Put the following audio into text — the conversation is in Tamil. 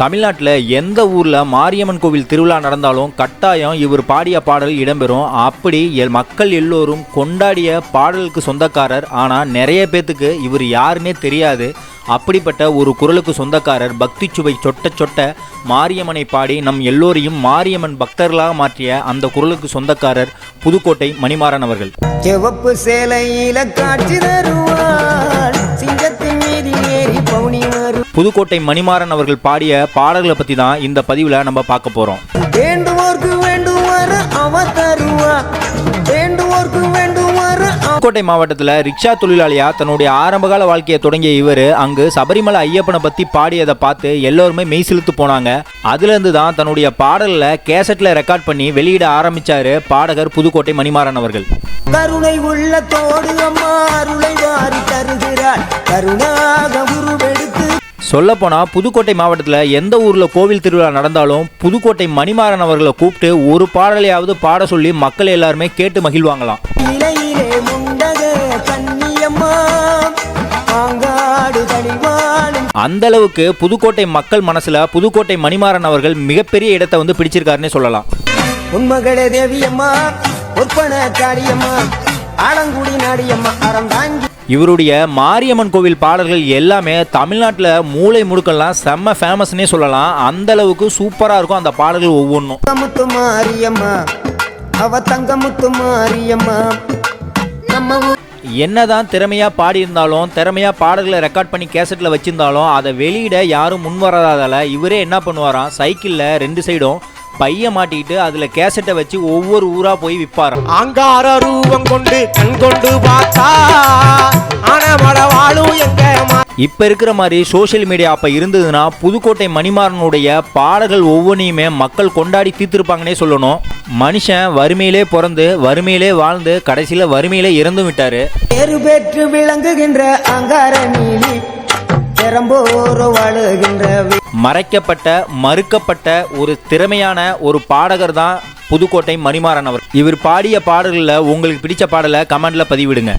தமிழ்நாட்டில் எந்த ஊரில் மாரியம்மன் கோவில் திருவிழா நடந்தாலும் கட்டாயம் இவர் பாடிய பாடல் இடம்பெறும். அப்படி மக்கள் எல்லோரும் கொண்டாடிய பாடலுக்கு சொந்தக்காரர். ஆனால் நிறைய பேத்துக்கு இவர் யாருன்னே தெரியாது. அப்படிப்பட்ட ஒரு குரலுக்கு சொந்தக்காரர் பக்தி சுவை சொட்ட சொட்ட மாரியம்மனை பாடி நம் எல்லோரையும் மாரியம்மன் பக்தர்களாக மாற்றிய அந்த குரலுக்கு சொந்தக்காரர் புதுக்கோட்டை மணிமாறன் அவர்கள். சிவப்பு சேலையில காட்சி தருவார். புதுக்கோட்டை மணிமாறன் அவர்கள் பாடிய பாடல்களை பற்றி தான் இந்த பதிவில் நம்ம பார்க்க போகிறோம் புதுக்கோட்டை மாவட்டத்தில் ரிக்ஷா தொழிலாளியா தன்னுடைய ஆரம்பகால வாழ்க்கையை தொடங்கிய இவர் அங்கு சபரிமலை ஐயப்பனை பற்றி பாடியதை பார்த்து எல்லோருமே மெய் சிலுத்து போனாங்க. அதுலேருந்து தான் தன்னுடைய பாடலில் கேசட்டில் ரெக்கார்ட் பண்ணி வெளியிட ஆரம்பிச்சாரு பாடகர் புதுக்கோட்டை மணிமாறன் அவர்கள். கருணை உள்ளத்தோடு அம்மா அருளை வாரி தருகிறாள் கருணாக உருவெடுத்து சொல்லப்போனால் புதுக்கோட்டை மாவட்டத்தில் எந்த ஊரில் கோவில் திருவிழா நடந்தாலும் புதுக்கோட்டை மணிமாறன் அவர்களை கூப்பிட்டு ஒரு பாடலையாவது பாட சொல்லி மக்கள் எல்லாருமே கேட்டு மகிழ்வாங்களாம். அந்த அளவுக்கு புதுக்கோட்டை மக்கள் மனசுல புதுக்கோட்டை மணிமாறன் அவர்கள் மிகப்பெரிய இடத்தை வந்து பிடிச்சிருக்காருன்னே சொல்லலாம். உன்மகளே தேவியம்மா ஒப்பன காரியம்மா ஆலங்குடி நாடியம்மா அறம் தாங்கி இவருடைய மாரியம்மன் கோவில் பாடல்கள் எல்லாமே தமிழ்நாட்டில் மூளை முடுக்கெல்லாம் செம்ம ஃபேமஸ்னே சொல்லலாம். அந்த அளவுக்கு சூப்பராக இருக்கும் அந்த பாடல்கள் ஒவ்வொன்றும். தங்கமுத்து மாரியம்மா அவ தங்கமுத்து மாரியம்மா. நம்ம ஊர் என்னதான் திறமையா பாடியிருந்தாலும் திறமையா பாடல்களை ரெக்கார்ட் பண்ணி கேசட்டில் வச்சிருந்தாலும் அதை வெளியிட யாரும் முன் வராதால இவரே என்ன பண்ணுவாராம்? சைக்கிளில் ரெண்டு சைடும் பைய மாட்டிக்கிட்டு அதில் கேசட்டை வச்சு ஒவ்வொரு ஊராக போய் விற்பாராம் ஆங்கார ரூபம் கொண்டு கண் கொண்டு பார்த்தா இப்போ இருக்கிற மாதிரி சோஷியல் மீடியா அப்போ இருந்ததுன்னா புதுக்கோட்டை மணிமாறனுடைய பாடல்கள் ஒவ்வொன்றையுமே மக்கள் கொண்டாடி தீர்த்திருப்பாங்கன்னே சொல்லணும். மனுஷன் வறுமையிலே பிறந்து வறுமையிலே வாழ்ந்து கடைசியில் வறுமையிலே இறந்தும் விட்டாரு. பேரு பெற்று விளங்குகின்ற அங்கார நீலி மறைக்கப்பட்ட மறுக்கப்பட்ட ஒரு திறமையான ஒரு பாடகர் தான் புதுக்கோட்டை மணிமாறன் அவர். இவர் பாடிய பாடல்களில் உங்களுக்கு பிடிச்ச பாடலை கமெண்ட்ல பதிவிடுங்க.